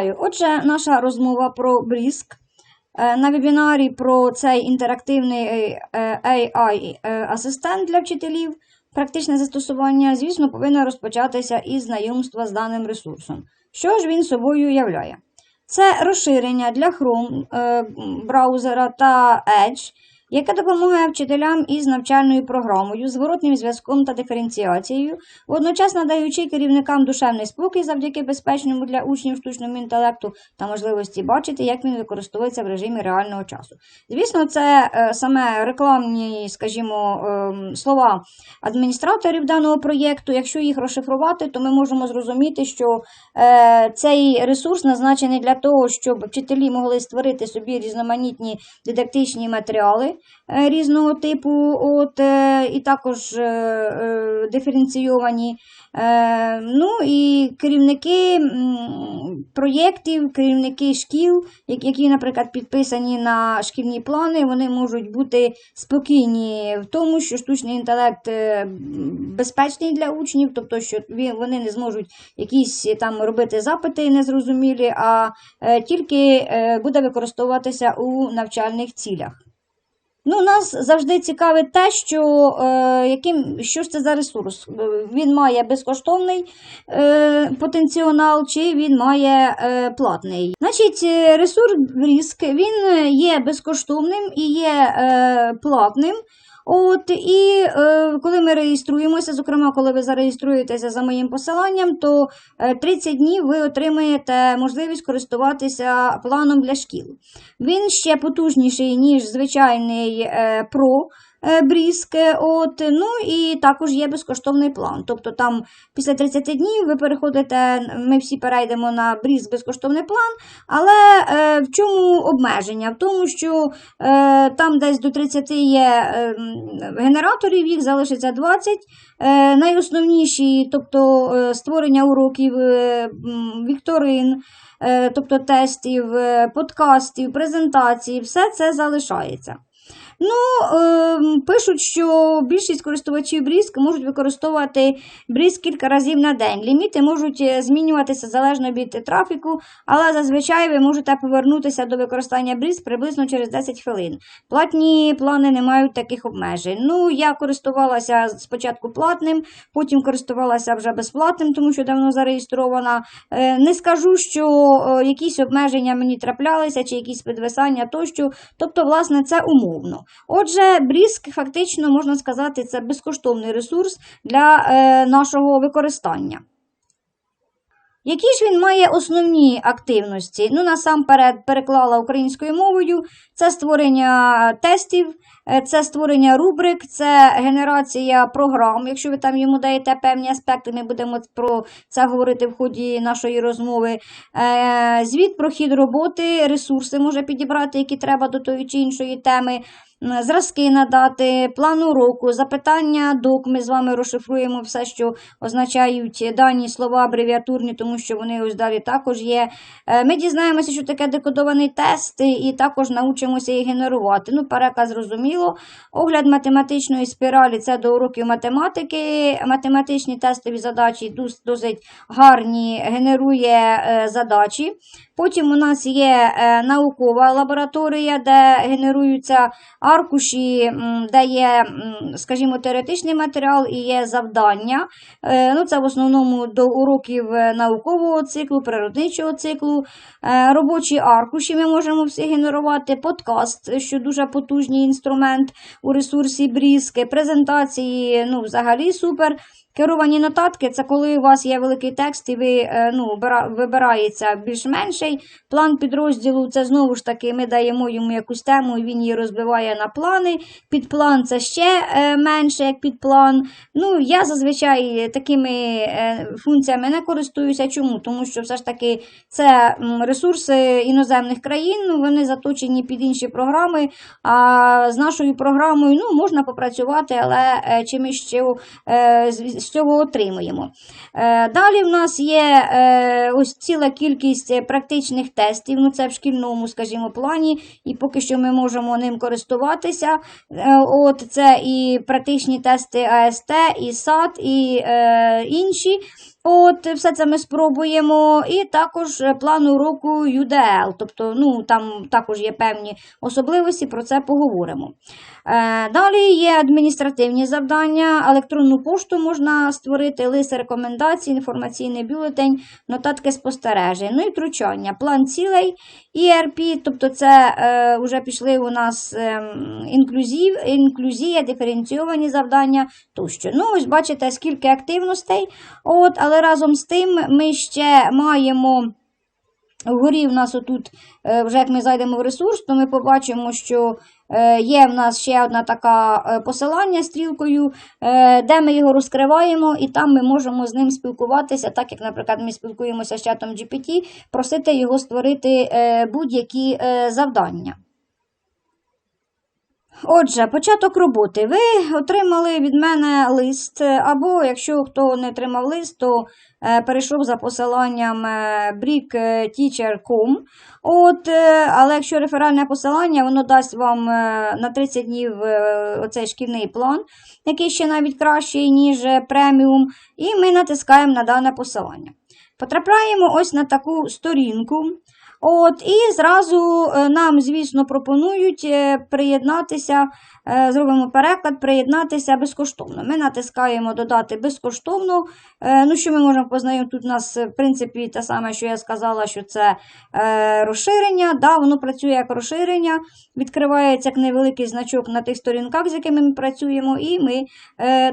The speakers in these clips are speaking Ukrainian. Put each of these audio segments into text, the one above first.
Вітаю! Отже, наша розмова про Бріск. Е, На вебінарі про цей інтерактивний е, AI-асистент для вчителів. Практичне застосування, звісно, повинно розпочатися із знайомства з даним ресурсом. Що ж він собою являє? Це розширення для Chrome е, браузера та Edge, яке допомагає вчителям із навчальною програмою, зворотним зв'язком та диференціацією, водночас надаючи керівникам душевний спокій завдяки безпечному для учнів штучному інтелекту та можливості бачити, як він використовується в режимі реального часу. Звісно, це е, саме рекламні, скажімо, ем, слова адміністраторів даного проєкту. Якщо їх розшифрувати, то ми можемо зрозуміти, що е, цей ресурс назначений для того, щоб вчителі могли створити собі різноманітні дидактичні матеріали різного типу, от, е, і також е, е, диференційовані. Е, ну і керівники проєктів, керівники шкіл, які, наприклад, підписані на шкільні плани, вони можуть бути спокійні в тому, що штучний інтелект е, безпечний для учнів, тобто, що вони не зможуть якісь там робити запити незрозумілі, а е, тільки е, буде використовуватися у навчальних цілях. Ну, нас завжди цікавить те, що, е, яким, що ж це за ресурс. Е, Він має безкоштовний е, потенціонал, чи він має е, платний. Значить, е, ресурс ріск, він є безкоштовним і є е, платним. От, і е, коли ми реєструємося, зокрема, коли ви зареєструєтеся за моїм посиланням, то е, 30 днів ви отримаєте можливість користуватися планом для шкіл. Він ще потужніший, ніж звичайний е, Pro е, Бріск. е, От, ну і також є безкоштовний план. Тобто там після 30 днів ви переходите, ми всі перейдемо на Бріск безкоштовний план, але е, в чому обмеження? В тому, що е, там десь до 30 є е, генераторів, їх залишиться 20. Е, найосновніші, тобто е, створення уроків, е, вікторин, е, тобто тестів, е, подкастів, презентацій, все це залишається. Ну, е, пишуть, що більшість користувачів Бріск можуть використовувати Бріск кілька разів на день. Ліміти можуть е, змінюватися залежно від трафіку, але зазвичай ви можете повернутися до використання Бріск приблизно через 10 хвилин. Платні плани не мають таких обмежень. Ну, я користувалася спочатку платним, потім користувалася вже безплатним, тому що давно зареєстрована. Е, Не скажу, що е, якісь обмеження мені траплялися, чи якісь підвисання тощо. Тобто, власне, це умовно. Отже, Бріск фактично можна сказати, це безкоштовний ресурс для е, нашого використання. Які ж він має основні активності? Ну, насамперед, переклала українською мовою. Це створення тестів, е, це створення рубрик, це генерація програм. Якщо ви там йому даєте певні аспекти, ми будемо про це говорити в ході нашої розмови. Е, Звіт про хід роботи, ресурси може підібрати, які треба до тої чи іншої теми. М, Зразки надати, план уроку, запитання, док. Ми з вами розшифруємо все, що означають дані слова абревіатурні, тому що вони ось далі також є. Е, Ми дізнаємося, що таке декодований тест, і також научимося їх генерувати. Ну, переказ зрозуміло. Огляд математичної спіралі це до уроків математики. Математичні тестові задачі досить гарні, генерує е, задачі. Потім у нас є е, наукова лабораторія, де генеруються аркуші, де є, скажімо, теоретичний матеріал і є завдання. Е, Ну, це в основному до уроків е, наукового циклу, природничого циклу. Е, Робочі аркуші ми можемо всі генерувати, подкаст, що дуже потужний інструмент у ресурсі Брізки, презентації, ну, взагалі супер. Керовані нотатки це коли у вас є великий текст і ви е, ну, вибирається більш-менший. План підрозділу це знову ж таки ми даємо йому якусь тему, і він її розбиває на плани. Підплан це ще е, менше, як підплан. Ну, я зазвичай такими е, функціями не користуюся. Чому? Тому що все ж таки це ресурси іноземних країн, ну, вони заточені під інші програми. А з нашою програмою ну, можна попрацювати, але чи ми ще цього отримуємо. Е, Далі в нас є е, ось ціла кількість е, практичних тестів, ну це в шкільному, скажімо, плані, і поки що ми можемо ним користуватися. От Це і практичні тести АСТ, і САД, і інші. От, все це ми спробуємо. І також е, план уроку UDL. Тобто, ну, там також є певні особливості, про це поговоримо. Е, далі є адміністративні завдання. Електронну пошту можна створити, лист рекомендацій, інформаційний бюлетень, нотатки спостережень. Ну і втручання, план цілей, ERP, тобто це е, вже пішли у нас е, інклюзів, інклюзія, диференційовані завдання тощо. Ну, ось бачите, скільки активностей. От, але разом з тим ми ще маємо. Вгорі в нас отут, е, вже як ми зайдемо в ресурс, то ми побачимо, що е, є в нас ще одна така е, посилання стрілкою, де ми його розкриваємо, і там ми можемо з ним спілкуватися, так як, наприклад, ми спілкуємося з чатом GPT, просити його створити будь-які завдання. Отже, початок роботи. Ви отримали від мене лист, е, або якщо хто не отримав лист, то е, перейшов за посиланням е, brickteacher.com. От, але якщо реферальне посилання, воно дасть вам на 30 днів оцей шкільний план, який ще навіть кращий, ніж преміум, і ми натискаємо на дане посилання. Потрапляємо ось на таку сторінку. От, І зразу е, нам, звісно, пропонують е, приєднатися, е, зробимо переклад, приєднатися безкоштовно. Ми натискаємо додати безкоштовно. Ну, що ми можемо познайомити? Тут у нас, в принципі, те саме, що я сказала, що це розширення. Да, Воно працює як розширення, відкривається як невеликий значок на тих сторінках, з якими ми працюємо, і ми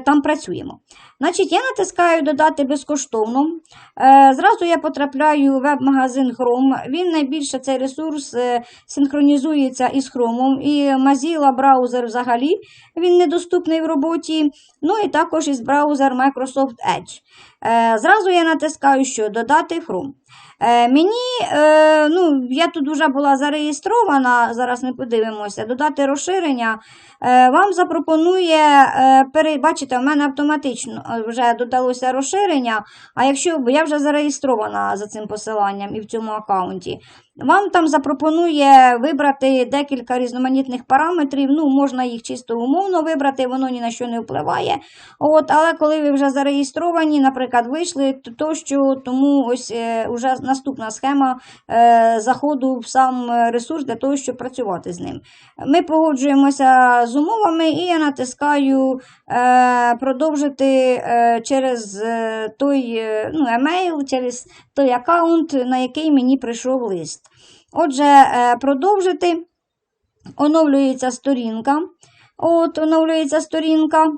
там працюємо. Значить, я натискаю додати безкоштовно. Зразу я потрапляю в веб-магазин Chrome. Він найбільше цей ресурс е, синхронізується із Chrome. І Mozilla браузер взагалі він недоступний в роботі. Ну і також із браузер Microsoft Edge. Е, Зразу я натискаю, що додати Chrome. Е, мені, е, ну, я тут вже була зареєстрована, зараз ми подивимося, додати розширення. Вам запропонує, бачите, в мене автоматично вже додалося розширення, а якщо я вже зареєстрована за цим посиланням і в цьому аккаунті, вам там запропонує вибрати декілька різноманітних параметрів. Ну, можна їх чисто умовно вибрати, воно ні на що не впливає. От, але коли ви вже зареєстровані, наприклад, вийшли, то, то що тому ось е, вже наступна схема е, заходу в сам ресурс для того, щоб працювати з ним. Ми погоджуємося з умовами, і я натискаю продовжити е, через е, той е, ну, емейл, через той аккаунт, на який мені прийшов лист. Отже, е, продовжити. Оновлюється сторінка. От, оновлюється сторінка.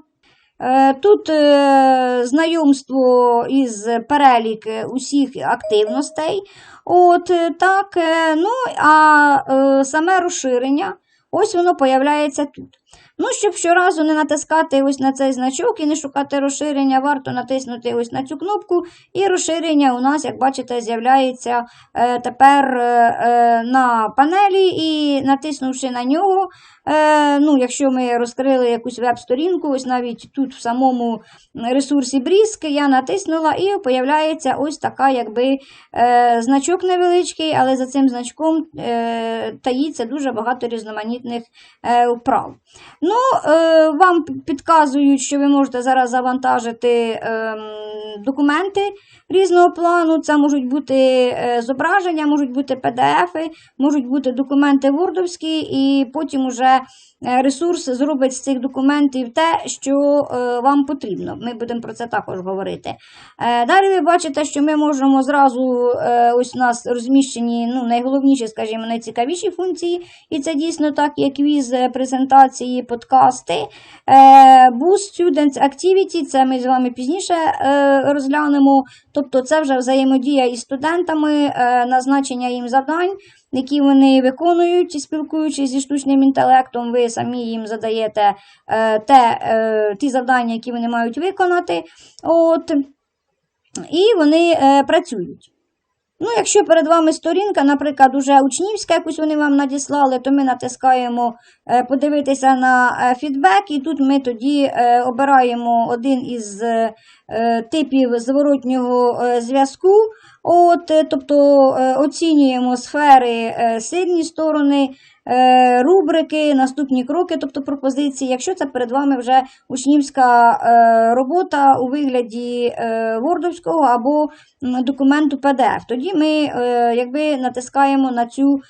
Е, Тут е, знайомство із перелік усіх активностей. От, е, так, е, ну, а е, саме розширення, ось воно появляється тут. Ну, щоб щоразу не натискати ось на цей значок і не шукати розширення, варто натиснути ось на цю кнопку, і розширення у нас, як бачите, з'являється е, тепер е, е, на панелі, і натиснувши на нього, е, ну, якщо ми розкрили якусь веб-сторінку, ось навіть тут в самому ресурсі Бріск, я натиснула і появляється ось така якби е, значок невеличкий, але за цим значком е, таїться дуже багато різноманітних е, вправ. Ну, е, вам підказують, що ви можете зараз завантажити е, документи різного плану. Це можуть бути е, зображення, можуть бути PDF, можуть бути документи вордовські, і потім уже ресурс зробить з цих документів те, що е, вам потрібно. Ми будемо про це також говорити. Е, далі ви бачите, що ми можемо зразу, е, ось у нас розміщені ну, найголовніші, скажімо, найцікавіші функції, і це дійсно так, є квіз, е, презентації, подкасти. Е, Boost Students Activity, це ми з вами пізніше е, розглянемо. Тобто це вже взаємодія із студентами, е, назначення їм завдань, які вони виконують, спілкуючись зі штучним інтелектом, ви самі їм задаєте е, те, е, ті завдання, які вони мають виконати. От, і вони е, працюють. Ну, якщо перед вами сторінка, наприклад, уже учнівська, якусь вони вам надіслали, то ми натискаємо е, подивитися на е, фідбек, і тут ми тоді е, обираємо один із типів зворотнього зв'язку. От, тобто оцінюємо сфери сильні сторони, рубрики, наступні кроки, тобто пропозиції, якщо це перед вами вже учнівська е, робота у вигляді е, вордовського або документу PDF, тоді ми е, якби натискаємо на цю е,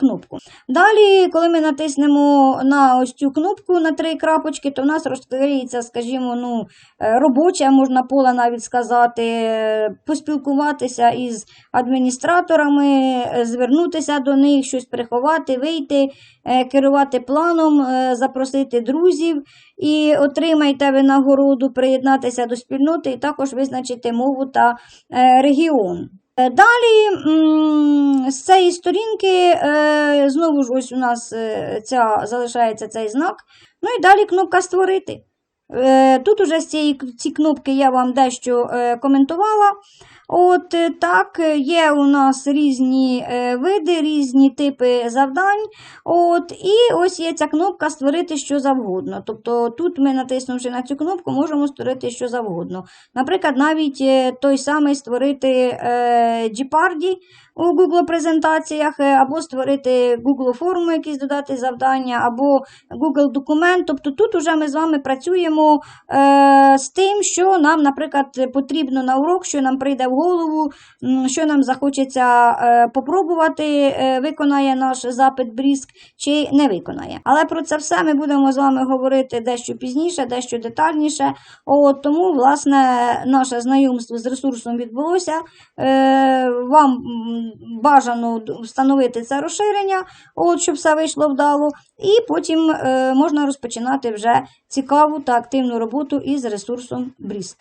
кнопку. Далі, коли ми натиснемо на ось цю кнопку на три крапочки, то в нас розкриється, скажімо, ну, е, робоче, можна поле навіть сказати, е, поспілкуватися із адміністраторами, е, звернутися до них, щось приховати, вийти, е, керувати планом, е, запросити друзів і отримайте винагороду, приєднатися до спільноти і також визначити мову та е, регіон. Е, Далі з цієї сторінки е, знову ж ось у нас е, ця, залишається цей знак. Ну і далі кнопка Створити. Тут уже з цієї ці кнопки я вам дещо коментувала. От е, так, е, є у нас різні е, види, різні типи завдань. От, і ось є ця кнопка Створити що завгодно. Тобто тут ми, натиснувши на цю кнопку, можемо створити що завгодно. Наприклад, навіть е, той самий створити е, Jeopardy у Google презентаціях, е, або створити Google форму, якісь додати завдання, або Google документ. Тобто тут уже ми з вами працюємо е, з тим, що нам, наприклад, потрібно на урок, що нам прийде в голову, що нам захочеться е, попробувати, е, виконає наш запит Бріск чи не виконає. Але про це все ми будемо з вами говорити дещо пізніше, дещо детальніше. От, тому, власне, наше знайомство з ресурсом відбулося. Е, вам бажано встановити це розширення, от, щоб все вийшло вдало. І потім е, можна розпочинати вже цікаву та активну роботу із ресурсом Бріск.